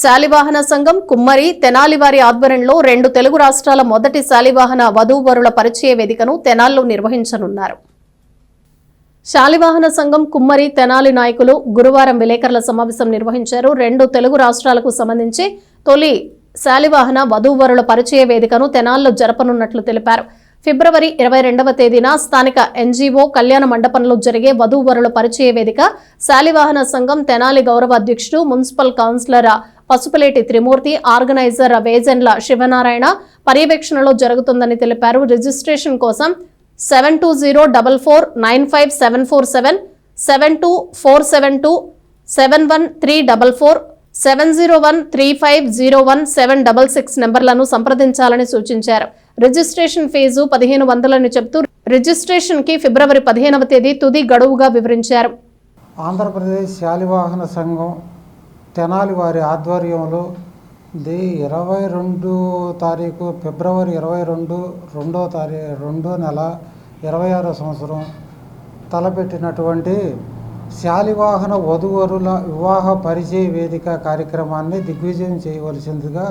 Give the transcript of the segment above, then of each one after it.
శాలివాహన సంఘం కుమ్మరి తెనాలివారి ఆధ్వర్యంలో రెండు తెలుగు రాష్ట్రాల మొదటి శాలివాహన వధూవరుల పరిచయ వేదికను తెనాల్లో నిర్వహించనున్నారు. శాలివాహన సంఘం కుమ్మరి తెనాలి నాయకులు గురువారం విలేకరుల సమావేశం నిర్వహించారు. రెండు తెలుగు రాష్ట్రాలకు సంబంధించి తొలి శాలివాహన వధూవరుల పరిచయ వేదికను తెనాల్లో జరపనున్నట్లు తెలిపారు. ఫిబ్రవరి ఇరవై రెండవ తేదీన స్థానిక ఎన్జీఓ కళ్యాణ మండపంలో జరిగే వధూవరుల పరిచయ వేదిక శాలివాహన సంఘం తెనాలి గౌరవ అధ్యక్షుడు municipal councillor Pasupuleti Trimurthy organiser Vejendla Sivanarayana పర్యవేక్షణలో జరుగుతుందని తెలిపారు. రిజిస్ట్రేషన్ కోసం seven two zero double four nine five seven four seven seven two four seven two seven one three double four seven zero one three five zero one seven double six నెంబర్లను సంప్రదించాలని సూచించారు. Registration fee పదిహేను వందలని చెబుతూ రిజిస్ట్రేషన్కి ఫిబ్రవరి పదిహేనవ తేదీ తుది గడువుగా వివరించారు. ఆంధ్రప్రదేశ్ శాలివాహన సంఘం తెనాలి వారి ఆధ్వర్యంలో ది ఇరవై రెండు తారీఖు ఫిబ్రవరి ఇరవై రెండు రెండో తారీ రెండో నెల ఇరవై ఆరో సంవత్సరం తలపెట్టినటువంటి శాలివాహన వధువరుల వివాహ పరిచయ వేదిక కార్యక్రమాన్ని దిగ్విజయం చేయవలసిందిగా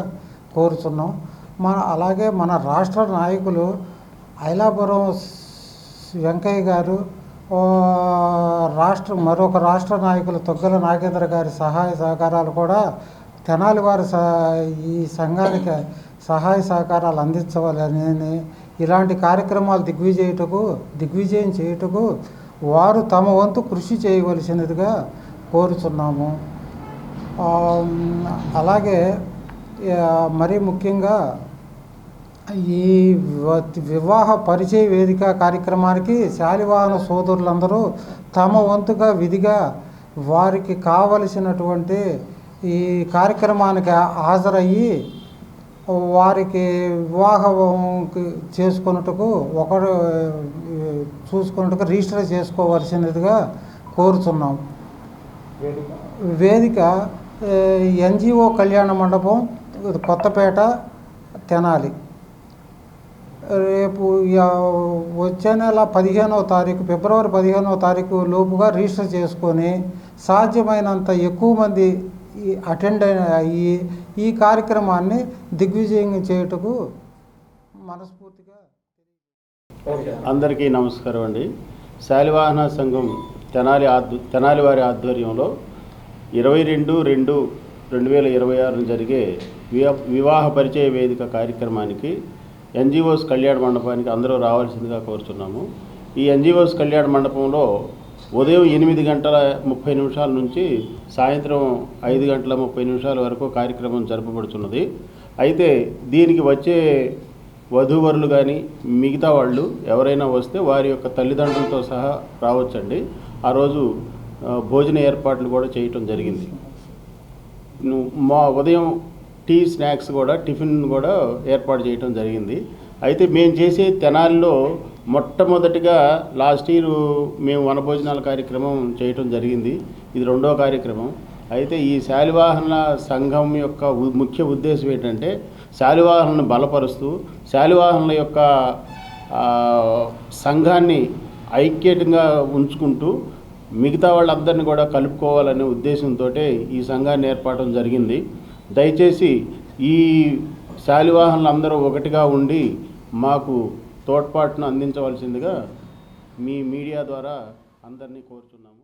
కోరుతున్నాం మన అలాగే మన రాష్ట్ర నాయకులు ఐలాపురం వెంకయ్య గారు రాష్ట్ర మరొక రాష్ట్ర నాయకులు తొగ్గల నాగేంద్ర గారి సహాయ సహకారాలు కూడా తెనాలి వారి స ఈ సంఘానికి సహాయ సహకారాలు అందించవాలని ఇలాంటి కార్యక్రమాలు దిగ్విజయటకు దిగ్విజయం చేయుటకు వారు తమ వంతు కృషి చేయవలసినదిగా కోరుచున్నాము. అలాగే మరీ ముఖ్యంగా ఈ వివాహ పరిచయ వేదిక కార్యక్రమానికి శాలివాహన సోదరులందరూ తమ వంతుగా విధిగా వారికి కావలసినటువంటి ఈ కార్యక్రమానికి హాజరయ్యి వారికి వివాహం చేసుకొనుటకు ఒకరు చూసుకొనుటకు రిజిస్టర్ చేసుకోవలసినదిగా కోరుతున్నాం వేదిక. ఎన్జిఓ కళ్యాణ మండపం కొత్తపేట తెనాలి. రేపు యా- వచ్చే నెల పదిహేనవ తారీఖు ఫిబ్రవరి పదిహేనవ తారీఖు లోపుగా రిజిస్టర్ చేసుకొని సాధ్యమైనంత ఎక్కువ మంది ఈ అటెండ్ అయ్యి ఈ కార్యక్రమాన్ని దిగ్విజయం చేయుటకు మనస్ఫూర్తిగా అందరికీ నమస్కారం అండి. శాలివాహన సంఘం తెనాలి ఆధ్వ తెనాలి వారి ఆధ్వర్యంలో ఇరవై రెండు రెండు రెండు వేల ఇరవై ఆరున జరిగే వివా- వివాహ పరిచయ వేదిక కార్యక్రమానికి ఎన్జిఓస్ కళ్యాణ మండపానికి అందరూ రావాల్సిందిగా కోరుతున్నాము ఈ ఎన్జిఓస్ కళ్యాణ మండపంలో ఉదయం ఎనిమిది గంటల ముప్పై నిమిషాల నుంచి సాయంత్రం ఐదు గంటల ముప్పై నిమిషాల వరకు కార్యక్రమం జరపబడుతున్నది. అయితే దీనికి వచ్చే వధూవరులు కానీ మిగతా వాళ్ళు ఎవరైనా వస్తే వారి యొక్క తల్లిదండ్రులతో సహా రావచ్చండి. ఆ రోజు భోజన ఏర్పాట్లు కూడా చేయటం జరిగింది. మా ఉదయం టీ స్నాక్స్ కూడా టిఫిన్ కూడా ఏర్పాటు చేయటం జరిగింది. అయితే మేము చేసే తెనాలిలో మొట్టమొదటిగా లాస్ట్ ఇయర్ మేము వనభోజనాల కార్యక్రమం చేయటం జరిగింది. ఇది రెండో కార్యక్రమం. అయితే ఈ శాలివాహన సంఘం యొక్క ముఖ్య ఉద్దేశం ఏంటంటే శాలివాహనను బలపరుస్తూ శాలివాహనుల యొక్క సంఘాన్ని ఐక్యంగా ఉంచుకుంటూ మిగతా వాళ్ళందరినీ కూడా కలుపుకోవాలనే ఉద్దేశంతో ఈ సంఘాన్ని ఏర్పడటం జరిగింది. దయచేసి ఈ శాలివాహనులు అందరూ ఒకటిగా ఉండి మాకు తోడ్పాటును అందించవలసిందిగా మీ మీడియా ద్వారా అందరినీ కోరుచున్నాము.